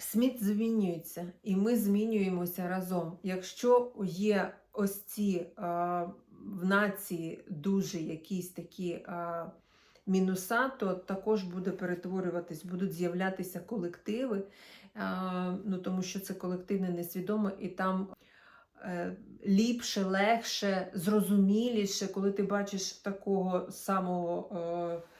Світ змінюється, і ми змінюємося разом. Якщо є ось ці е, в нації дуже якісь такі е, мінуса, то також буде перетворюватись, будуть з'являтися колективи, е, ну, тому що це колективне несвідоме, і там е, ліпше, легше, зрозуміліше, коли ти бачиш такого самого. Е,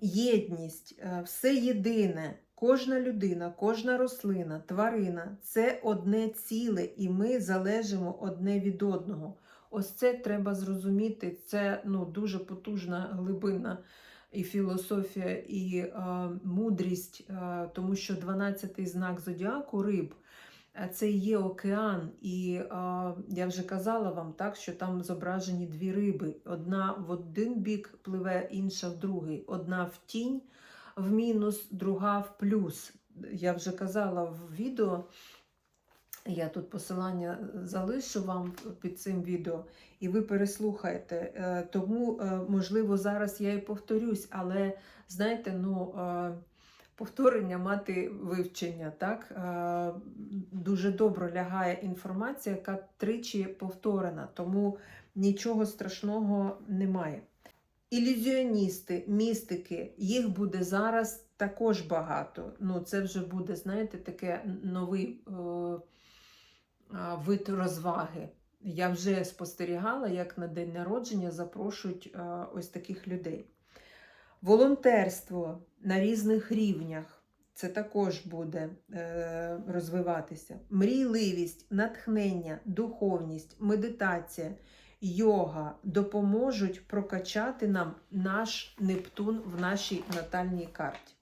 єдність, е, все єдине. Кожна людина, кожна рослина, тварина це одне ціле, і ми залежимо одне від одного. Ось це треба зрозуміти. Це ну, дуже потужна глибинна і філософія, і е, мудрість, е, тому що 12-й знак зодіаку риб. Е, Це є океан, і е, я вже казала вам так, що там зображені дві риби. Одна в один бік пливе, інша в другий. Одна в тінь, в мінус, друга в плюс. я вже казала в відео, я тут посилання залишу вам під цим відео, і ви переслухаєте. Е, Тому, е, можливо, зараз я і повторюсь, але знаєте, ну. Повторення мати вивчення, так? Е, Дуже добре лягає інформація, яка тричі повторена, тому нічого страшного немає. Ілюзіоністи, містики, їх буде зараз також багато. Ну, це вже буде, знаєте, таке новий е, вид розваги. Я вже спостерігала, як на день народження запрошують е, ось таких людей. Волонтерство на різних рівнях. Це також буде е, розвиватися. Мрійливість, натхнення, духовність, медитація, йога допоможуть прокачати нам наш Нептун в нашій натальній карті.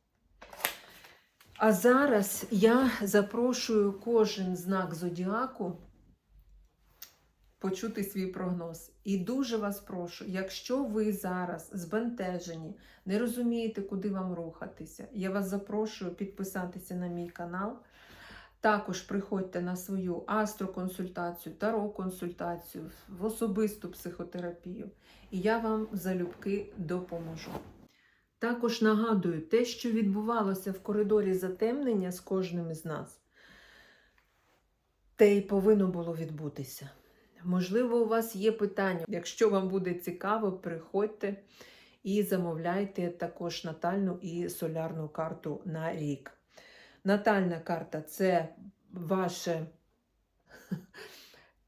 А зараз я запрошую кожен знак зодіаку почути свій прогноз. І дуже вас прошу, якщо ви зараз збентежені, не розумієте, куди вам рухатися, я вас запрошую підписатися на мій канал. Також приходьте на свою астроконсультацію, таро-консультацію, в особисту психотерапію, і я вам залюбки допоможу. Також нагадую, те, що відбувалося в коридорі затемнення з кожним із нас, те й повинно було відбутися. Можливо, у вас є питання. Якщо вам буде цікаво, приходьте і замовляйте також натальну і солярну карту на рік. Натальна карта це ваше.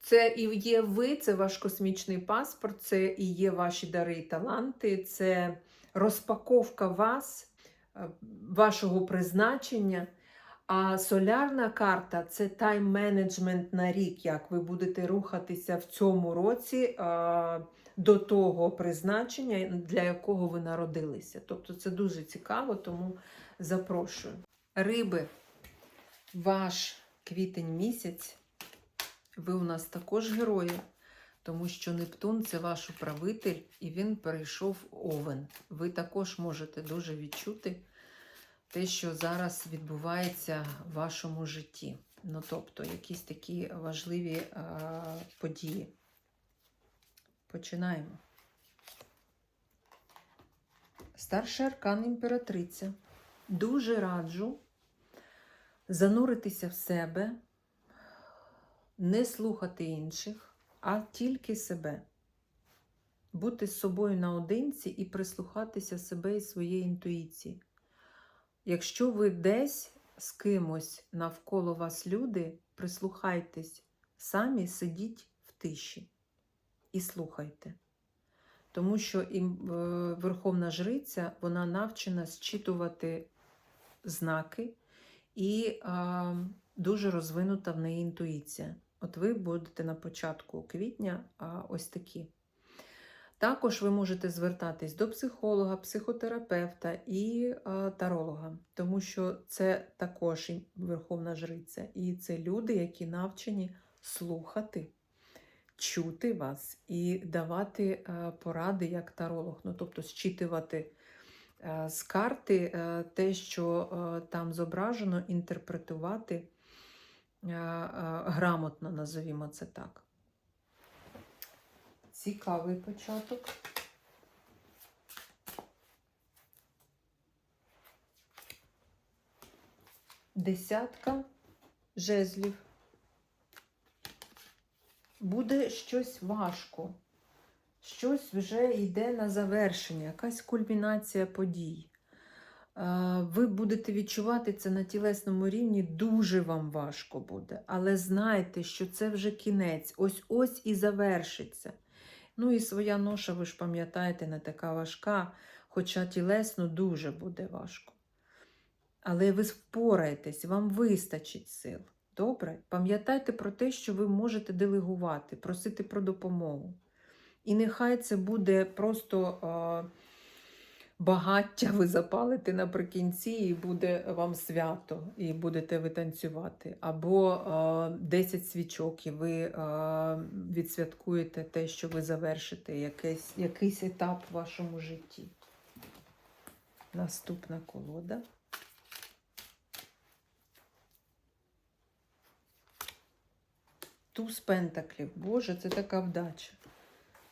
Це і є ви, це ваш космічний паспорт, це і є ваші дари і таланти, це розпаковка вас, е, вашого призначення. А солярна карта це тайм-менеджмент на рік, як ви будете рухатися в цьому році а, до того призначення, для якого ви народилися. Тобто це дуже цікаво, тому запрошую. Риби, ваш квітень місяць, ви у нас також герої, тому що Нептун це ваш управитель, і він перейшов овен. Ви також можете дуже відчути те, що зараз відбувається в вашому житті. Ну, тобто, якісь такі важливі а, події. Починаємо. Старший аркан імператриця. Дуже раджу зануритися в себе, не слухати інших, а тільки себе. Бути з собою наодинці і прислухатися себе і своєї інтуїції. Якщо ви десь з кимось навколо вас люди, прислухайтесь, самі сидіть в тиші і слухайте. Тому що і Верховна Жриця вона навчена зчитувати знаки і а, дуже розвинута в неї інтуїція. От ви будете на початку квітня а, ось такі. Також ви можете звертатись до психолога, психотерапевта і а, таролога, тому що це також Верховна Жриця. І це люди, які навчені слухати, чути вас і давати а, поради як таролог. Ну, тобто зчитувати а, з карти а, те, що а, там зображено, інтерпретувати а, а, грамотно, назовімо це так. Цікавий початок. Десятка жезлів. Буде щось важко. Щось вже йде на завершення, якась кульмінація подій. Ви будете відчувати це на тілесному рівні, дуже вам важко буде. Але знайте, що це вже кінець, ось-ось і завершиться. Ну і своя ноша, ви ж пам'ятаєте, не така важка, хоча тілесно дуже буде важко. Але ви впораєтесь, вам вистачить сил. Добре? Пам'ятайте про те, що ви можете делегувати, просити про допомогу. І нехай це буде просто багаття ви запалите наприкінці, і буде вам свято, і будете ви танцювати. Або 10 свічок, і ви відсвяткуєте те, що ви завершите, якийсь, якийсь етап в вашому житті. Наступна колода. Туз пентаклів. Боже, це така вдача.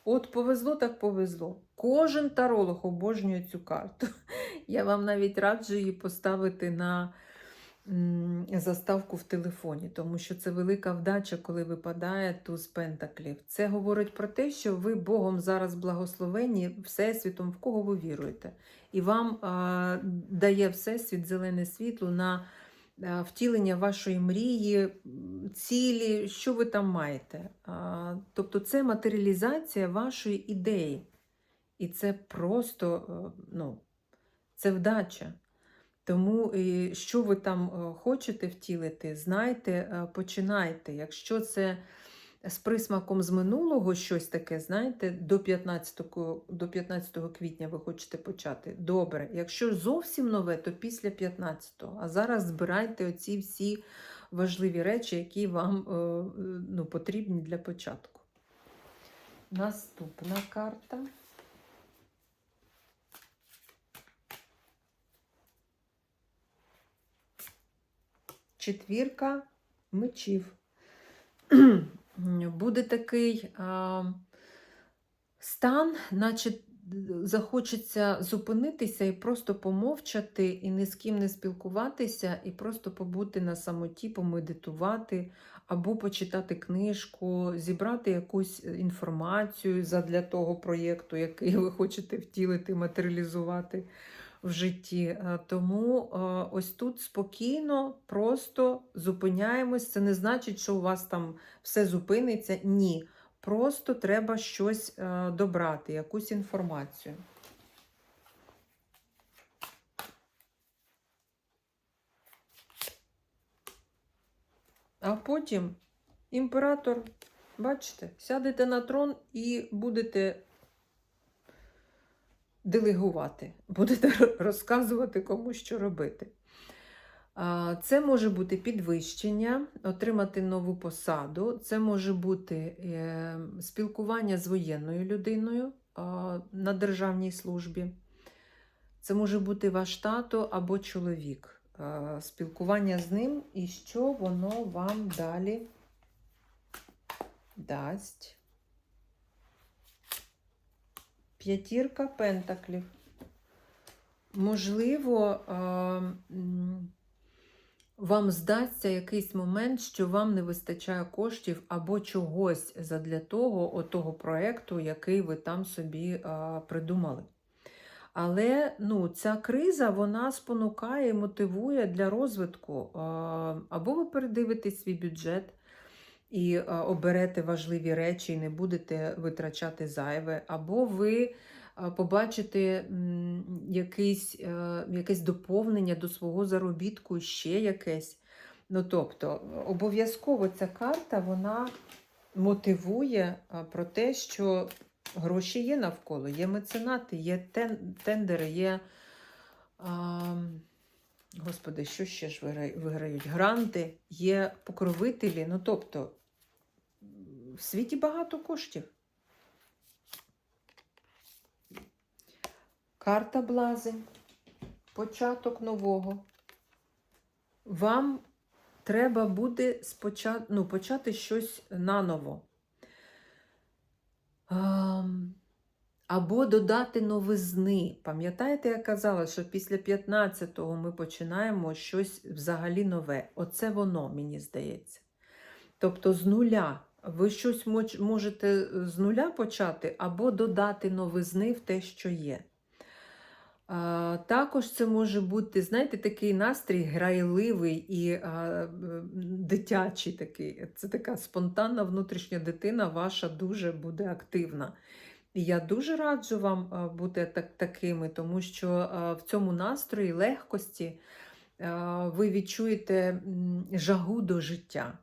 От повезло, так повезло. Кожен таролог обожнює цю карту. Я вам навіть раджу її поставити на заставку в телефоні, тому що це велика вдача, коли випадає туз пентаклів. Це говорить про те, що ви Богом зараз благословені Всесвітом, в кого ви віруєте. І вам а, дає Всесвіт зелене світло на втілення вашої мрії, цілі, що ви там маєте. Тобто це матеріалізація вашої ідеї. І це просто е, ну, це вдача. Тому що ви там е, хочете втілити, знайте, е, починайте. Якщо це з присмаком з минулого щось таке, знаєте, до 15, до 15 квітня ви хочете почати. Добре. Якщо зовсім нове, то після 15-го. А зараз збирайте оці всі важливі речі, які вам е, ну, потрібні для початку. Наступна карта. Четвірка мечів. Буде такий стан, наче захочеться зупинитися і просто помовчати, і ні з ким не спілкуватися, і просто побути на самоті, помедитувати, або почитати книжку, зібрати якусь інформацію для того проєкту, який ви хочете втілити, матеріалізувати в житті. Е, Тому е, ось тут спокійно, просто зупиняємось. Це не значить, що у вас там все зупиниться. Ні. Просто треба щось е, добрати, якусь інформацію. А потім імператор, бачите, сядете на трон і будете делегувати, будете розказувати кому, що робити. Це може бути підвищення, отримати нову посаду, це може бути е, спілкування з воєнною людиною на державній службі. Це може бути ваш тато або чоловік. Спілкування з ним і що воно вам далі дасть. П'ятірка пентаклів. Можливо, вам здасться якийсь момент, що вам не вистачає коштів або чогось задля того, отого проєкту, який ви там собі придумали. Але ну, ця криза вона спонукає і мотивує для розвитку. Або ви передивите свій бюджет і оберете важливі речі і не будете витрачати зайве, або ви побачите м, якийсь, е, якесь доповнення до свого заробітку, ще якесь. Ну, тобто, обов'язково ця карта вона мотивує про те, що гроші є навколо, є меценати, є тендери, є. А, Господи, що ще ж виграють? Гранти, є покровителі. Ну, тобто, в світі багато коштів. Карта блазень. Початок нового. Вам треба буде спочат... ну, почати щось наново. Або додати новизни. Пам'ятаєте, я казала, що після 15-го ми починаємо щось взагалі нове. Оце воно, мені здається. Тобто з нуля. Ви щось можете з нуля почати, або додати новизни в те, що є. А, також це може бути, знаєте, такий настрій грайливий і а, дитячий такий. Це така спонтанна внутрішня дитина, ваша дуже буде активна. І я дуже раджу вам бути так, такими, тому що в цьому настрої легкості ви відчуєте жагу до життя.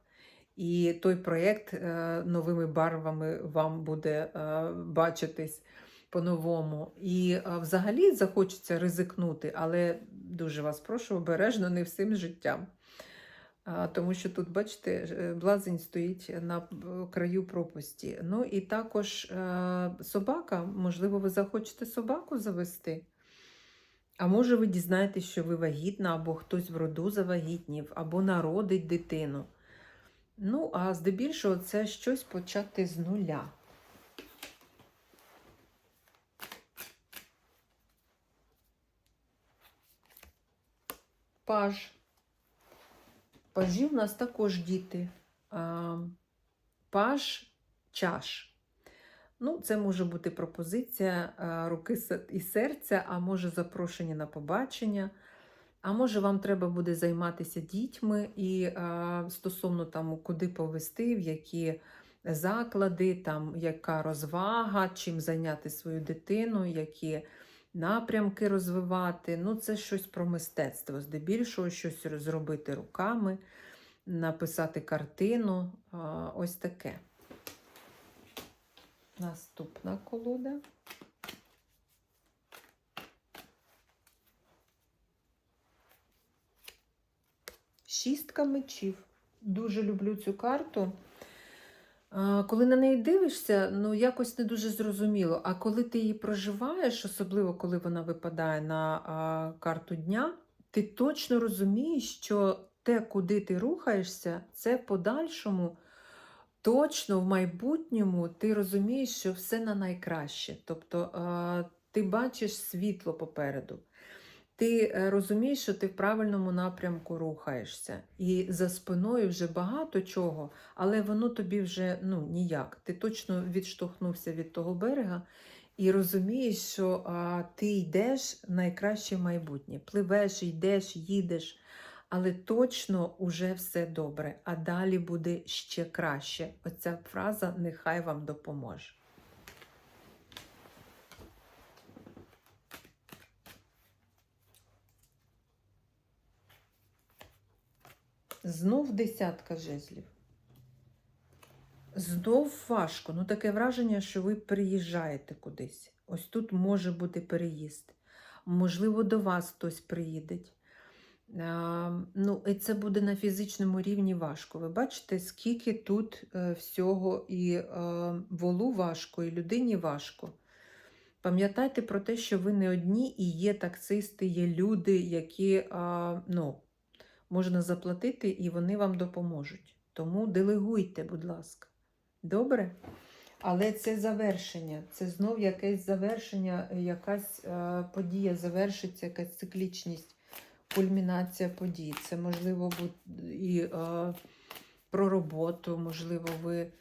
І той проєкт е, новими барвами вам буде е, бачитись по-новому. І е, взагалі захочеться ризикнути, але дуже вас прошу обережно не всім життям. Тому що тут, бачите, блазень стоїть на краю пропасті. Ну і також собака, можливо, ви захочете собаку завести. А може, ви дізнаєтесь, що ви вагітна, або хтось в роду завагітнів, або народить дитину. Ну, а здебільшого це щось почати з нуля. Паж. Пажі в нас також діти. Паж чаш. Ну, це може бути пропозиція руки і серця, а може запрошення на побачення. А може, вам треба буде займатися дітьми і а, стосовно там, куди повести, в які заклади, там, яка розвага, чим зайняти свою дитину, які напрямки розвивати. Ну, це щось про мистецтво. Здебільшого щось зробити руками, написати картину. А, ось таке. Наступна колода. Шістка мечів. Дуже люблю цю карту. Коли на неї дивишся, ну якось не дуже зрозуміло. А коли ти її проживаєш, особливо коли вона випадає на карту дня, ти точно розумієш, що те, куди ти рухаєшся, це подальшому, точно в майбутньому ти розумієш, що все на найкраще. Тобто ти бачиш світло попереду. Ти е, розумієш, що ти в правильному напрямку рухаєшся, і за спиною вже багато чого, але воно тобі вже ну, ніяк. Ти точно відштовхнувся від того берега і розумієш, що а, ти йдеш найкраще майбутнє. Пливеш, йдеш, їдеш, але точно уже все добре, а далі буде ще краще. Оця фраза нехай вам допоможе. Знов десятка жезлів. Знов важко. Ну, таке враження, що ви приїжджаєте кудись. Ось тут може бути переїзд. Можливо, до вас хтось приїде. Ну, і це буде на фізичному рівні важко. Ви бачите, скільки тут е, всього і е, волу важко, і людині важко. Пам'ятайте про те, що ви не одні і є таксисти, є люди, які ну, можна заплатити і вони вам допоможуть. Тому делегуйте, будь ласка. Добре? Але це завершення, це знов якесь завершення, якась е, подія завершиться, якась циклічність, кульмінація подій. Це можливо і е, про роботу, можливо, ви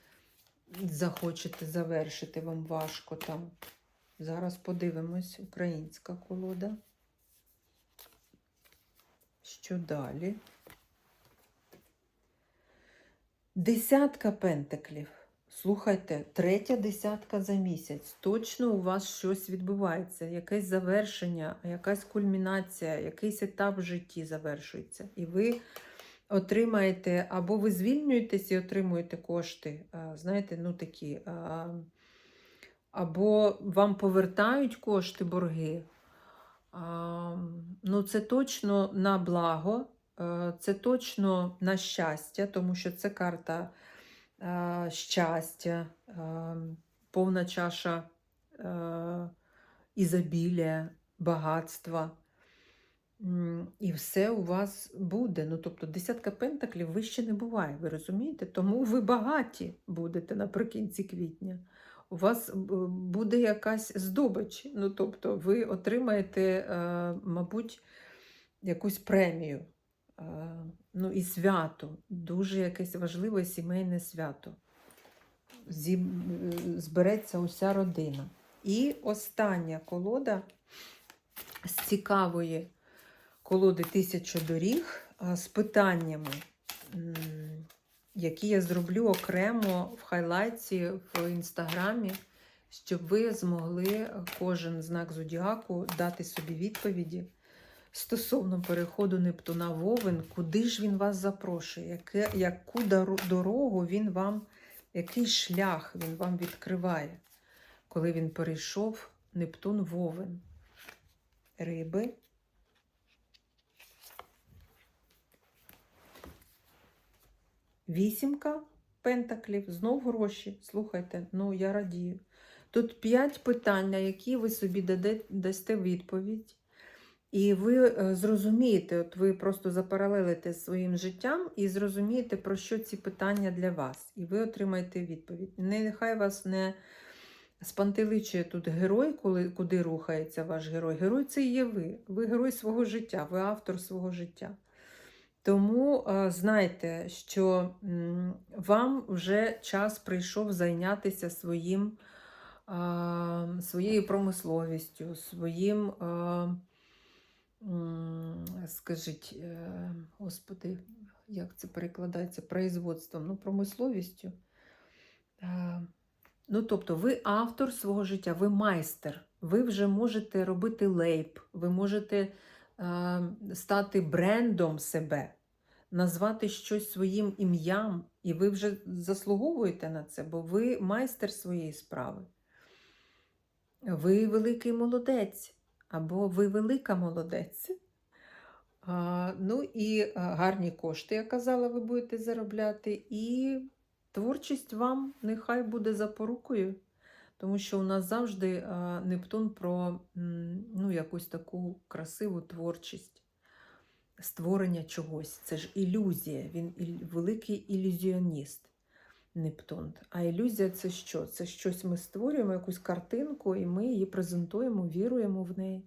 захочете завершити, вам важко там. Зараз подивимось, українська колода. Що далі? Десятка пентаклів. Слухайте, третя десятка за місяць. Точно у вас щось відбувається, якесь завершення, якась кульмінація, якийсь етап в житті завершується. І ви отримаєте, або ви звільнюєтесь і отримуєте кошти, знаєте, ну такі, або вам повертають кошти, борги. Ну, це точно на благо, е, це точно на щастя, тому що це карта е, щастя, е, повна чаша е, ізобілля, багатства. І все у вас буде. Ну, тобто, десятка пентаклів вище не буває, ви розумієте? Тому ви багаті будете наприкінці квітня. У вас е, буде якась здобич. Ну, тобто, ви отримаєте, е, мабуть, якусь премію. Е, Ну і свято, дуже якесь важливе сімейне свято. Збереться уся родина. І остання колода з цікавої колоди Тисяча доріг з питаннями, які я зроблю окремо в хайлайті в інстаграмі, щоб ви змогли кожен знак зодіаку дати собі відповіді стосовно переходу Нептуна в Овен, куди ж він вас запрошує, яке, яку дорогу він вам, який шлях він вам відкриває, коли він перейшов Нептун в Овен. Риби. Вісімка пентаклів, знов гроші. Слухайте, ну я радію. Тут п'ять питань, на які ви собі дасте відповідь. І ви е, зрозумієте, от ви просто запаралелите своїм життям і зрозумієте, про що ці питання для вас. І ви отримаєте відповідь. Нехай вас не спантеличує тут герой, коли, куди рухається ваш герой. Герой це є ви. Ви герой свого життя, ви автор свого життя. Тому е, знайте, що вам вже час прийшов зайнятися своїм, своєю промисловістю, своїм, скажіть, е, господи, як це перекладається, производством, ну, промисловістю. Е, Ну, тобто, ви автор свого життя, ви майстер, ви вже можете робити лейб, ви можете стати брендом себе, назвати щось своїм ім'ям, і ви вже заслуговуєте на це, бо ви майстер своєї справи. Ви великий молодець, або ви велика молодець. А, ну і гарні кошти, я казала, ви будете заробляти. І творчість вам нехай буде запорукою, тому що у нас завжди Нептун про ну, якусь таку красиву творчість, створення чогось. Це ж ілюзія, він великий ілюзіоніст. Нептун. А ілюзія це що? Це щось ми створюємо, якусь картинку, і ми її презентуємо, віруємо в неї.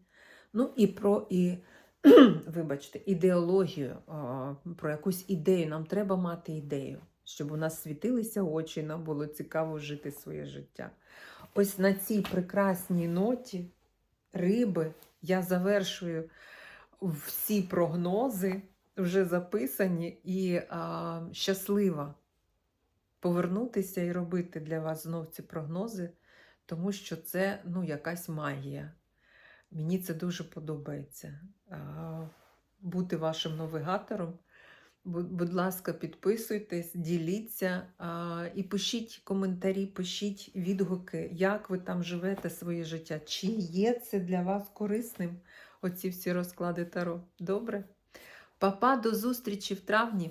Ну і про і, вибачте, ідеологію, про якусь ідею. Нам треба мати ідею, щоб у нас світилися очі, нам було цікаво жити своє життя. Ось на цій прекрасній ноті риби я завершую всі прогнози, вже записані, і а, щаслива повернутися і робити для вас знов ці прогнози, тому що це ну, якась магія. Мені це дуже подобається. А, Бути вашим навігатором. Бу- Будь ласка, підписуйтесь, діліться і пишіть коментарі, пишіть відгуки, як ви там живете своє життя. Чи є це для вас корисним? Оці всі розклади Таро. Добре? Папа, до зустрічі в травні!